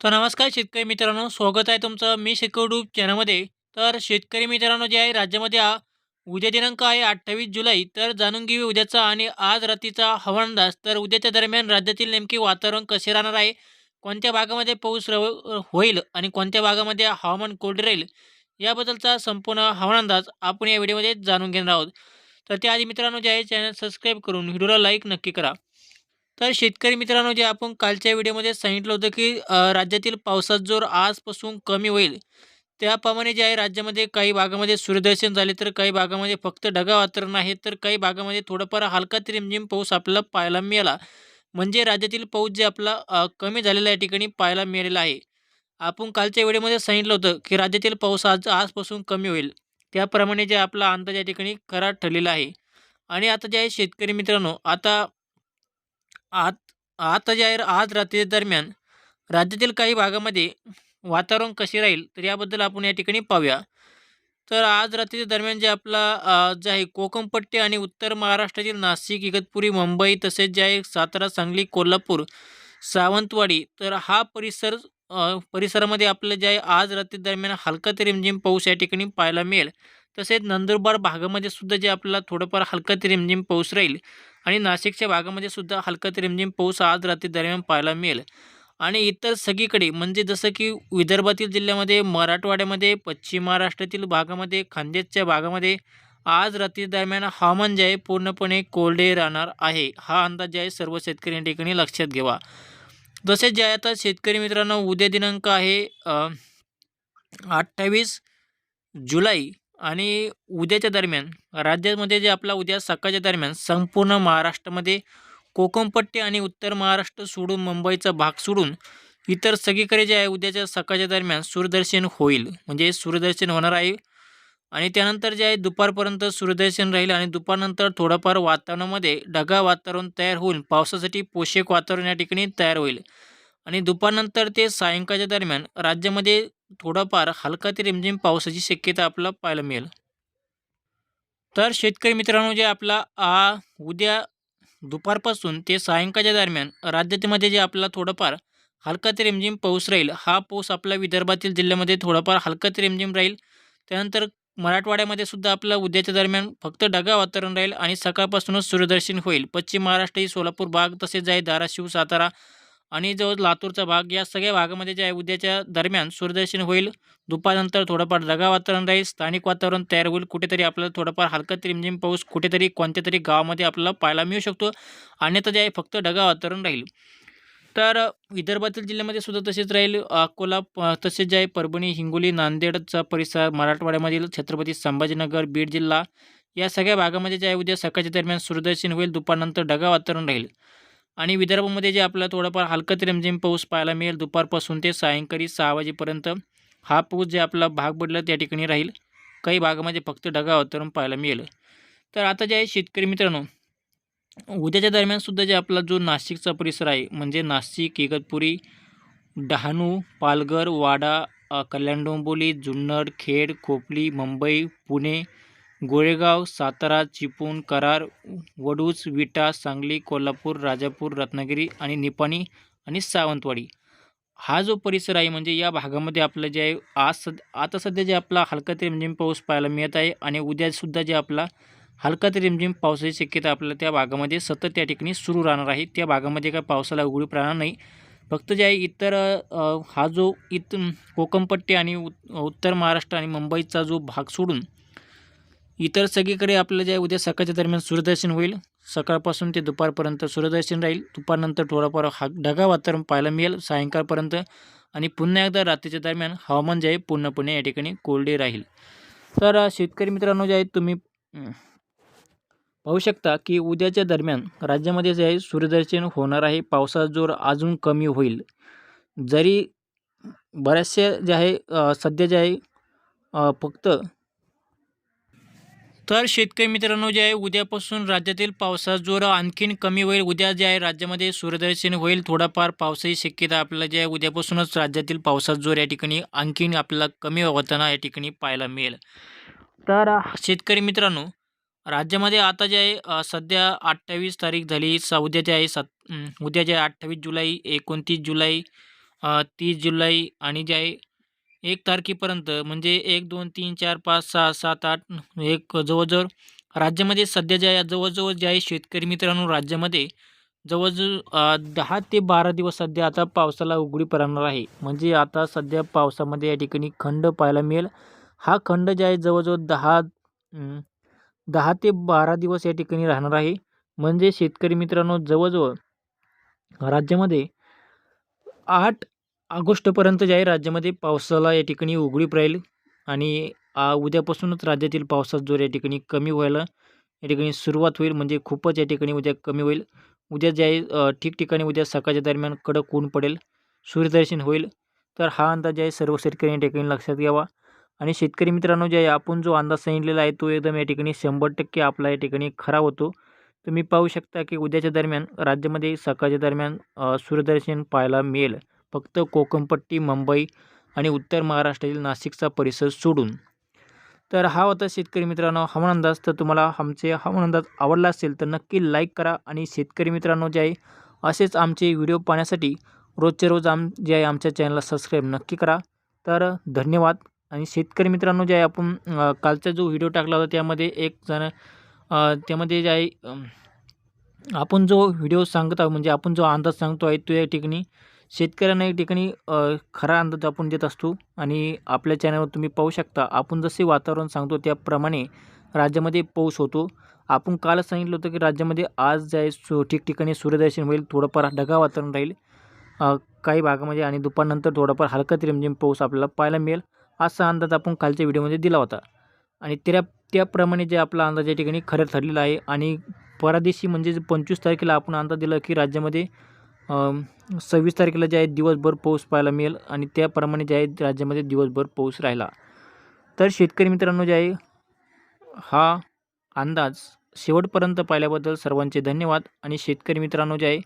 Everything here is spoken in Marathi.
तर नमस्कार शेतकरी मित्रांनो स्वागत आहे तुमचं मी शेतकरी चॅनलमध्ये. तर शेतकरी मित्रांनो जे आहे राज्यामध्ये उद्या दिनांक आहे अठ्ठावीस जुलै. तर जाणून घेऊ उद्याचा आणि आज रात्रीचा हवामान अंदाज. तर उद्याच्या दरम्यान राज्यातील नेमके वातावरण कसे राहणार आहे? कोणत्या भागामध्ये पाऊस रव होईल आणि कोणत्या भागामध्ये हवामान कोरडे राहील? याबद्दलचा संपूर्ण हवामान अंदाज आपण या व्हिडिओमध्ये जाणून घेणार आहोत. तर त्याआधी मित्रांनो जे आहे चॅनल सबस्क्राईब करून व्हिडिओला लाईक नक्की करा. तर शेतकरी मित्रांनो जे आपण कालच्या व्हिडिओमध्ये सांगितलं होतं की राज्यातील पावसाचा जोर आजपासून कमी होईल त्याप्रमाणे जे आहे राज्यामध्ये काही भागामध्ये सूर्यदर्शन झाले तर काही भागामध्ये फक्त ढगा वातावरण आहे तर काही भागामध्ये थोडंफार हलका ते रिमझिम पाऊस आपल्याला पाहायला मिळाला. म्हणजे राज्यातील पाऊस जे आपला कमी झालेला या ठिकाणी पाहायला मिळालेला आहे. आपण कालच्या वेळेमध्ये सांगितलं होतं की राज्यातील पाऊस आज आजपासून कमी होईल त्याप्रमाणे जे आपला अंदाज या ठिकाणी खरा ठरलेला आहे. आणि आता जे आहे शेतकरी मित्रांनो आता आत आता जे आहे आज रात्री दरम्यान राज्यातील काही भागामध्ये वातावरण कसे राहील तर याबद्दल आपण या ठिकाणी पाहूया. तर आज रात्रीच्या दरम्यान जे आपला जे आहे कोकणपट्टी आणि उत्तर महाराष्ट्रातील नाशिक इगतपुरी मुंबई तसेच जे आहे सातारा सांगली कोल्हापूर सावंतवाडी तर हा परिसर परिसरामध्ये आपलं जे आहे आज रात्री दरम्यान हलका ते रिमझिम पाऊस या ठिकाणी पाहायला मिळेल. तसेच नंदुरबार भागामध्ये सुद्धा जे आपल्याला थोडंफार हलका ते रिमझिम पाऊस राहील. आणि नाशिकच्या भागामध्ये सुद्धा हलका ते रिमझिम पाऊस आज रात्री दरम्यान पाहायला मिळेल. आणि इतर सगळीकडे म्हणजे जसं की विदर्भातील जिल्ह्यामध्ये मराठवाड्यामध्ये पश्चिम महाराष्ट्रातील भागामध्ये खानदेशच्या भागामध्ये आज रात्री दरम्यान हवामान जे आहे पूर्णपणे कोरडे राहणार आहे. हा अंदाज जे आहे सर्व शेतकरी या ठिकाणी लक्षात घ्यावा. तसेच जे आहे आता शेतकरी मित्रांनो उद्या दिनांक आहे अठ्ठावीस जुलै आणि उद्याच्या दरम्यान राज्यामध्ये जे आपला उद्या सकाळच्या दरम्यान संपूर्ण महाराष्ट्रामध्ये कोकणपट्टी आणि उत्तर महाराष्ट्र सोडून मुंबईचा भाग सोडून इतर सगळीकडे जे आहे उद्याच्या सकाळच्या दरम्यान सूर्यदर्शन होईल. म्हणजे सूर्यदर्शन होणार आहे. आणि त्यानंतर जे आहे दुपारपर्यंत सूर्यदर्शन राहील आणि दुपारनंतर थोडंफार वातावरणामध्ये ढगाळ वातावरण तयार होऊन पावसासाठी पोषक वातावरण या ठिकाणी तयार होईल. आणि दुपारनंतर ते सायंकाळच्या दरम्यान राज्यामध्ये थोडाफार हलका ते रिमझिम पावसाची शक्यता आपल्याला पाहायला मिळेल. तर शेतकरी मित्रांनो जे आपला आ उद्या दुपारपासून ते सायंकाळच्या दरम्यान राज्यामध्ये जे आपला थोडंफार हलका ते रिमझिम पाऊस राहील हा पाऊस आपला विदर्भातील जिल्ह्यामध्ये थोडाफार हलका ते रिमझिम राहील. त्यानंतर मराठवाड्यामध्ये सुद्धा आपलं उद्याच्या दरम्यान फक्त ढगा वातावरण राहील आणि सकाळपासूनच सूर्यदर्शन होईल. पश्चिम महाराष्ट्र ही सोलापूर भाग तसेच आहे धाराशिव सातारा आणि जो लातूरचा भाग या सगळ्या भागामध्ये जे आहे उद्याच्या दरम्यान सूर्यदर्शन होईल. दुपारनंतर थोडंफार ढगा वातावरण राहील. स्थानिक वातावरण तयार होईल. कुठेतरी आपल्याला थोडंफार हलका रिमझिम पाऊस कुठेतरी कोणत्या तरी गावामध्ये आपल्याला पाहायला मिळू शकतो. अन्यथा जे आहे फक्त ढगा वातावरण राहील. तर विदर्भातील जिल्ह्यामध्ये सुद्धा तसेच राहील. अकोला प- तसेच जे आहे परभणी हिंगोली नांदेडचा परिसर मराठवाड्यामधील छत्रपती संभाजीनगर बीड जिल्हा या सगळ्या भागामध्ये जे आहे उद्या सकाळच्या दरम्यान सूर्यदर्शन होईल. दुपारनंतर ढगा वातावरण राहील. आणि विदर्भामध्ये जे आपल्याला थोडाफार हलकत रिमझिम पाऊस पाहायला मिळेल दुपारपासून ते सायंकाळी सहा वाजेपर्यंत हा पाऊस जे आपला भाग पडला त्या ठिकाणी राहील. काही भागामध्ये फक्त ढगा वातावरण पाहायला मिळेल. तर आता जे आहे शेतकरी मित्रांनो उद्याच्या दरम्यानसुद्धा जे आपला जो नाशिकचा परिसर आहे म्हणजे नाशिक इगतपुरी डहाणू पालघर वाडा कल्याण डोंबोली जुन्नर खेड खोपली मुंबई पुणे गोळेगाव सातारा चिपळूण कराड वडूज विटा सांगली कोल्हापूर राजापूर रत्नागिरी आणि निपाणी आणि सावंतवाडी. हा जो परिसर आहे म्हणजे या भागामध्ये आपलं जे आहे आज सद आता सध्या जे आपला हलका ते रिमझिम पाऊस पाहायला मिळत आहे आणि उद्यासुद्धा जे आपला हलका ते रिमझिम पावसाची शक्यता आपल्याला त्या भागामध्ये सतत त्या ठिकाणी सुरू राहणार आहे. त्या भागामध्ये काय पावसाला उघडीप राहणार नाही. फक्त जे आहे इतर हा जो इत कोकणपट्टी आणि उत्तर महाराष्ट्र आणि मुंबईचा जो भाग सोडून इतर सगळीकडे आपलं जे आहे उद्या सकाळच्या दरम्यान सूर्यदर्शन होईल. सकाळपासून ते दुपारपर्यंत सूर्यदर्शन राहील. दुपारनंतर थोडंफार हा ढगा वातावरण पाहायला मिळेल सायंकाळपर्यंत. आणि पुन्हा एकदा रात्रीच्या दरम्यान हवामान जे आहे पूर्णपणे या ठिकाणी कोरडे राहील. तर शेतकरी मित्रांनो जे आहे तुम्ही पाहू शकता की उद्याच्या दरम्यान राज्यामध्ये जे आहे सूर्यदर्शन होणार आहे. पावसाचा जोर अजून कमी होईल. जरी बऱ्याचशा जे आहे सध्या जे आहे फक्त तर शेतकरी मित्रांनो जे आहे उद्यापासून राज्यातील पावसाचा जोर आणखीन कमी होईल. उद्या जे आहे राज्यामध्ये सूर्यदर्शन होईल. थोडाफार पावसाची शक्यता आपल्याला जे आहे उद्यापासूनच राज्यातील पावसाचा जोर या ठिकाणी आणखीन आपल्याला कमी होताना या ठिकाणी पाहायला मिळेल. तर शेतकरी मित्रांनो राज्यामध्ये आता जे आहे सध्या अठ्ठावीस तारीख झाली. स उद्या जे आहे सात उद्या जे आहे अठ्ठावीस जुलै एकोणतीस जुलै तीस जुलै आणि जे आहे एक तारखेपर्यंत म्हणजे एक दोन तीन चार पाच सहा सात आठ एक जवळजवळ राज्यामध्ये सध्या ज्या जवळजवळ जे आहे शेतकरी मित्रांनो राज्यामध्ये जवळजवळ दहा ते बारा दिवस सध्या आता पावसाला उघडी पडणार आहे. म्हणजे आता सध्या पावसामध्ये या ठिकाणी खंड पाहायला मिळेल. हा खंड जे आहे जवळजवळ दहा दहा ते बारा दिवस या ठिकाणी राहणार आहे. म्हणजे शेतकरी मित्रांनो जवळजवळ राज्यामध्ये आठ ऑगस्टपर्यंत जे आहे राज्यामध्ये पावसाला या ठिकाणी उघडीप राहील आणि उद्यापासूनच राज्यातील पावसाचा जोर या ठिकाणी कमी व्हायला या ठिकाणी सुरुवात होईल म्हणजे खूपच या ठिकाणी उद्या कमी होईल. उद्या जे आहे ठिकठिकाणी उद्या सकाळच्या दरम्यान कडक ऊन पडेल सूर्यदर्शन होईल. तर हा अंदाज जे आहे सर्व शेतकरी या ठिकाणी लक्षात घ्यावा. आणि शेतकरी मित्रांनो जे आहे आपण जो अंदाज सांगितलेला आहे तो एकदम या ठिकाणी शंभर टक्के आपला या ठिकाणी खरा होतो. तुम्ही पाहू शकता की उद्याच्या दरम्यान राज्यामध्ये सकाळच्या दरम्यान सूर्यदर्शन पाहायला मिळेल. फक्त कोकणपट्टी मुंबई आणि उत्तर महाराष्ट्रातील नाशिकचा परिसर सोडून. तर हा होता शेतकरी मित्रांनो हवामान अंदाज. तर तुम्हाला आमचे हवामान अंदाज आवडला असेल तर नक्की लाईक करा आणि शेतकरी मित्रांनो जे आहे असेच आमचे व्हिडिओ पाहण्यासाठी रोजचे रोज आम जे आहे आमच्या चॅनलला सबस्क्राईब नक्की करा. तर धन्यवाद. आणि शेतकरी मित्रांनो जे आहे आपण कालचा जो व्हिडिओ टाकला होता त्यामध्ये एक जण त्यामध्ये जे आहे आपण जो व्हिडिओ सांगत आहोत म्हणजे आपण जो अंदाज सांगतो आहे तो या ठिकाणी शेतकऱ्यांना एक ठिकाणी खरा अंदाज आपण देत असतो आणि आपल्या चॅनलवर तुम्ही पाहू शकता. आपण जसे वातावरण सांगतो त्याप्रमाणे राज्यामध्ये पाऊस होतो. आपण कालच सांगितलं होतं की राज्यामध्ये आज जे आहे सु ठिकठिकाणी सूर्यदर्शन होईल थोडंफार ढगाळ वातावरण राहील. काही भागामध्ये आणि दुपारनंतर थोडाफार हलका ते रिमझिम पाऊस आपल्याला पाहायला मिळेल. असा अंदाज आपण कालच्या व्हिडिओमध्ये दिला होता. आणि त्या त्याप्रमाणे जे आपला अंदाज या ठिकाणी खरं ठरलेला आहे आणि परादेशी म्हणजे पंचवीस तारखेला आपण अंदाज दिला की राज्यामध्ये सव्वीस तारखेला जे आहे दिवसभर पाऊस पाहायला मिळेल आणि त्याप्रमाणे जे आहे राज्यामध्ये दिवसभर पाऊस राहिला. तर शेतकरी मित्रांनो जे आहे हा अंदाज शेवटपर्यंत पाहिल्याबद्दल सर्वांचे धन्यवाद आणि शेतकरी मित्रांनो जे आहे